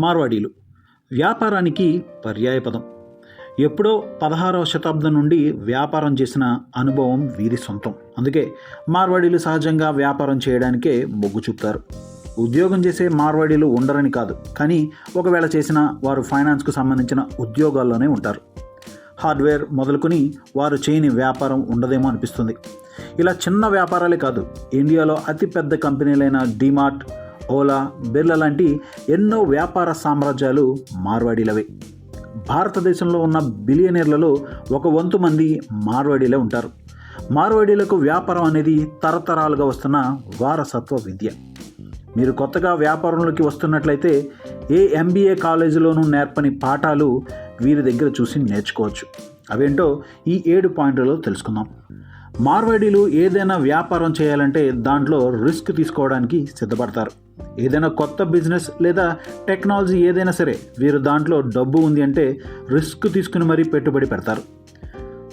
మార్వాడీలు. వ్యాపారానికి పర్యాయపదం. ఎప్పుడో పదహారవ శతాబ్దం నుండి వ్యాపారం చేసిన అనుభవం వీరి సొంతం. అందుకే మార్వాడీలు సహజంగా వ్యాపారం చేయడానికే మొగ్గు చూపుతారు. ఉద్యోగం చేసే మార్వాడీలు ఉండరని కాదు కానీ ఒకవేళ చేసినా వారు ఫైనాన్స్కు సంబంధించిన ఉద్యోగాల్లోనే ఉంటారు. హార్డ్వేర్ మొదలుకొని వారు చేయని వ్యాపారం ఉండదేమో అనిపిస్తుంది. ఇలా చిన్న వ్యాపారాలే కాదు ఇండియాలో అతిపెద్ద కంపెనీలైన డిమార్ట్ ఓలా బిర్లా లాంటి ఎన్నో వ్యాపార సామ్రాజ్యాలు మార్వాడీలవే. భారతదేశంలో ఉన్న బిలియనీర్లలో ఒక వంతు మంది మార్వాడీలే ఉంటారు. మార్వాడీలకు వ్యాపారం అనేది తరతరాలుగా వస్తున్న వారసత్వ విద్య. మీరు కొత్తగా వ్యాపారంలోకి వస్తున్నట్లయితే ఏ ఎంబీఏ కాలేజీలోనూ నేర్పని పాఠాలు వీరి దగ్గర చూసి నేర్చుకోవచ్చు. అవేంటో ఈ ఏడు పాయింట్లలో తెలుసుకుందాం. మార్వాడీలు ఏదైనా వ్యాపారం చేయాలంటే దాంట్లో రిస్క్ తీసుకోవడానికి సిద్ధపడతారు. ఏదైనా కొత్త బిజినెస్ లేదా టెక్నాలజీ ఏదైనా సరే వీరు దాంట్లో డబ్బు ఉంది అంటే రిస్క్ తీసుకుని మరీ పెట్టుబడి పెడతారు.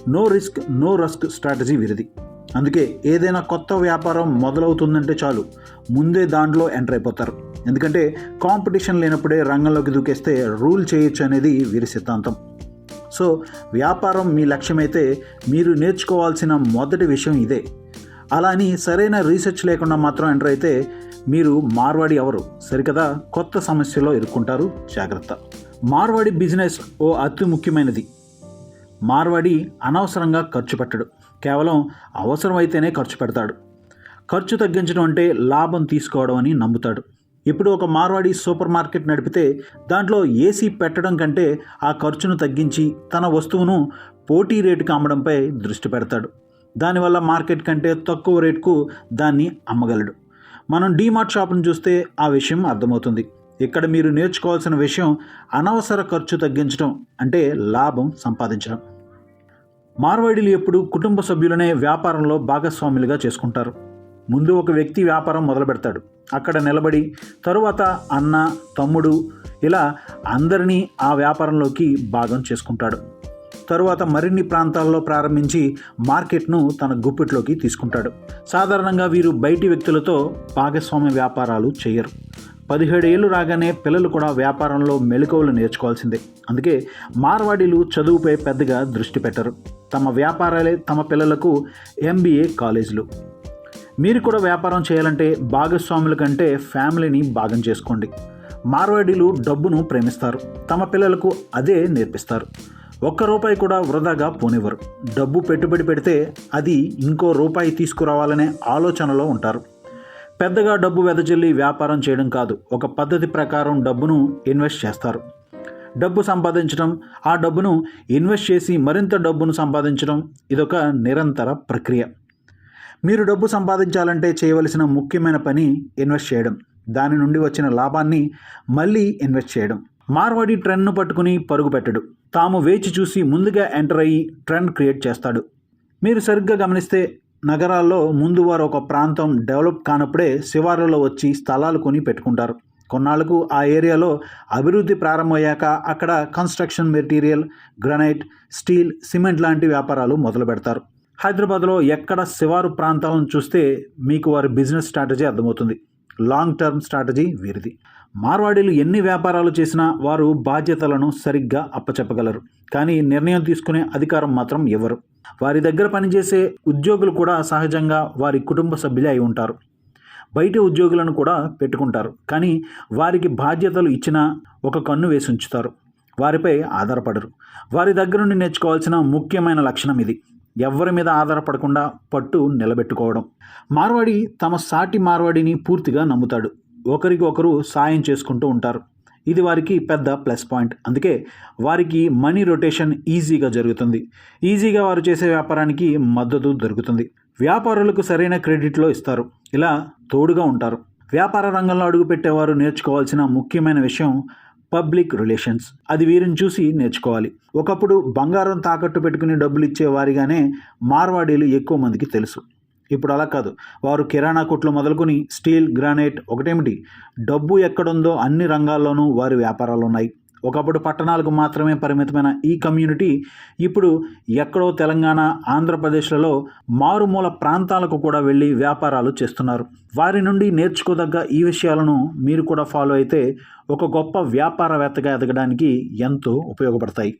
No risk no rusk strategy వీరిది. అందుకే ఏదైనా కొత్త వ్యాపారం మొదలవుతుందంటే చాలు ముందే దాంట్లో ఎంటర్ అయిపోతారు. ఎందుకంటే కాంపిటీషన్ లేనప్పుడే రంగంలోకి దూకేస్తే రూల్ చేయొచ్చు అనేది వీరి సిద్ధాంతం. సో వ్యాపారం మీ లక్ష్యమైతే మీరు నేర్చుకోవాల్సిన మొదటి విషయం ఇదే. అలా అని సరైన రీసెర్చ్ లేకుండా మాత్రం ఎంటర్ అయితే మీరు మార్వాడి ఎవరు? సరికదా? కొత్త సమస్యలో ఇరుక్కుంటారు. జాగ్రత్త. మార్వాడి బిజినెస్ ఓ అతి ముఖ్యమైనది. మార్వాడి అనవసరంగా ఖర్చు పెట్టడు. కేవలం అవసరమైతేనే ఖర్చు పెడతాడు. ఖర్చు తగ్గించడం అంటే లాభం తీసుకోవడం అని నమ్ముతాడు. ఇప్పుడు ఒక మార్వాడి సూపర్ మార్కెట్ నడిపితే దాంట్లో ఏసీ పెట్టడం కంటే ఆ ఖర్చును తగ్గించి తన వస్తువును పోటీ రేటుకి అమ్మడంపై దృష్టి పెడతాడు. దానివల్ల మార్కెట్ కంటే తక్కువ రేటుకు దాన్ని అమ్మగలడు. మనం డీమార్ట్ షాప్ను చూస్తే ఆ విషయం అర్థమవుతుంది. ఇక్కడ మీరు నేర్చుకోవాల్సిన విషయం అనవసర ఖర్చు తగ్గించడం అంటే లాభం సంపాదించడం. మార్వాడీలు ఎప్పుడు కుటుంబ సభ్యులనే వ్యాపారంలో భాగస్వాములుగా చేసుకుంటారు. ముందు ఒక వ్యక్తి వ్యాపారం మొదలు పెడతాడు అక్కడ నిలబడి తరువాత అన్న తమ్ముడు ఇలా అందరినీ ఆ వ్యాపారంలోకి భాగం చేసుకుంటాడు. తరువాత మరిన్ని ప్రాంతాల్లో ప్రారంభించి మార్కెట్ను తన గుప్పిట్లోకి తీసుకుంటాడు. సాధారణంగా వీరు బయటి వ్యక్తులతో భాగస్వామ్య వ్యాపారాలు చేయరు. పదిహేడు ఏళ్ళు రాగానే పిల్లలు కూడా వ్యాపారంలో మెలకువలు నేర్చుకోవాల్సిందే. అందుకే మార్వాడీలు చదువుపై పెద్దగా దృష్టి పెట్టరు. తమ వ్యాపారాలే తమ పిల్లలకు ఎంబీఏ కాలేజీలు. మీరు కూడా వ్యాపారం చేయాలంటే భాగస్వాముల కంటే ఫ్యామిలీని భాగం చేసుకోండి. మార్వాడీలు డబ్బును ప్రేమిస్తారు. తమ పిల్లలకు అదే నేర్పిస్తారు. ఒక్క రూపాయి కూడా వృధాగా పోనివ్వరు. డబ్బు పెట్టుబడి పెడితే అది ఇంకో రూపాయి తీసుకురావాలనే ఆలోచనలో ఉంటారు. పెద్దగా డబ్బు వెదజల్లి వ్యాపారం చేయడం కాదు ఒక పద్ధతి ప్రకారం డబ్బును ఇన్వెస్ట్ చేస్తారు. డబ్బు సంపాదించడం ఆ డబ్బును ఇన్వెస్ట్ చేసి మరింత డబ్బును సంపాదించడం ఇదొక నిరంతర ప్రక్రియ. మీరు డబ్బు సంపాదించాలంటే చేయవలసిన ముఖ్యమైన పని ఇన్వెస్ట్ చేయడం. దాని నుండి వచ్చిన లాభాన్ని మళ్ళీ ఇన్వెస్ట్ చేయడం. మార్వాడి ట్రెండ్ను పట్టుకుని పరుగు పెట్టడు. తాము వేచి చూసి ముందుగా ఎంటర్ అయ్యి ట్రెండ్ క్రియేట్ చేస్తాడు. మీరు సరిగ్గా గమనిస్తే నగరాల్లో ముందు వారు ఒక ప్రాంతం డెవలప్ కానప్పుడే శివార్లలో వచ్చి స్థలాలు కొని పెట్టుకుంటారు. కొన్నాళ్ళకు ఆ ఏరియాలో అభివృద్ధి ప్రారంభమయ్యాక అక్కడ construction material granite steel cement లాంటి వ్యాపారాలు మొదలు పెడతారు హైదరాబాద్లో ఎక్కడ శివారు ప్రాంతాలను చూస్తే మీకు వారి బిజినెస్ స్ట్రాటజీ అర్థమవుతుంది. లాంగ్ టర్మ్ స్ట్రాటజీ వీరిది. మార్వాడీలు ఎన్ని వ్యాపారాలు చేసినా వారు బాధ్యతలను సరిగ్గా అప్పచెప్పగలరు. కానీ నిర్ణయం తీసుకునే అధికారం మాత్రం ఇవ్వరు వారి దగ్గర పనిచేసే ఉద్యోగులు కూడా సహజంగా వారి కుటుంబ సభ్యులే అయి ఉంటారు. బయట ఉద్యోగులను కూడా పెట్టుకుంటారు. కానీ వారికి బాధ్యతలు ఇచ్చినా ఒక కన్ను వేసి ఉంచుతారు. వారిపై ఆధారపడరు. వారి దగ్గర నుండి నేర్చుకోవాల్సిన ముఖ్యమైన లక్షణం ఇది. ఎవరి మీద ఆధారపడకుండా పట్టు నిలబెట్టుకోవడం. మార్వాడి తమ సాటి మార్వాడిని పూర్తిగా నమ్ముతాడు. ఒకరికి ఒకరు సాయం చేసుకుంటూ ఉంటారు. ఇది వారికి పెద్ద ప్లస్ పాయింట్. అందుకే వారికి మనీ రొటేషన్ ఈజీగా జరుగుతుంది. ఈజీగా వారు చేసే వ్యాపారానికి మద్దతు దొరుకుతుంది. వ్యాపారులకు సరైన క్రెడిట్లో ఇస్తారు. ఇలా తోడుగా ఉంటారు. వ్యాపార రంగంలో అడుగుపెట్టేవారు నేర్చుకోవాల్సిన ముఖ్యమైన విషయం పబ్లిక్ రిలేషన్స్. అది వీరిని చూసి నేర్చుకోవాలి. ఒకప్పుడు బంగారం తాకట్టు పెట్టుకుని డబ్బులు ఇచ్చే వారిగానే మార్వాడీలు ఎక్కువ మందికి తెలుసు. ఇప్పుడు అలా కాదు. వారు కిరాణా కొట్లు మొదలుకొని స్టీల్ గ్రానైట్ ఒకటేమిటి? డబ్బు ఎక్కడుందో అన్ని రంగాల్లోనూ వారి వ్యాపారాలు ఉన్నాయి ఒకప్పుడు పట్టణాలకు మాత్రమే పరిమితమైన ఈ కమ్యూనిటీ ఇప్పుడు ఎక్కడో తెలంగాణ ఆంధ్రప్రదేశ్లలో మారుమూల ప్రాంతాలకు కూడా వెళ్ళి వ్యాపారాలు చేస్తున్నారు. వారి నుండి నేర్చుకోదగ్గ ఈ విషయాలను మీరు కూడా ఫాలో అయితే ఒక గొప్ప వ్యాపారవేత్తగా ఎదగడానికి ఎంతో ఉపయోగపడతాయి.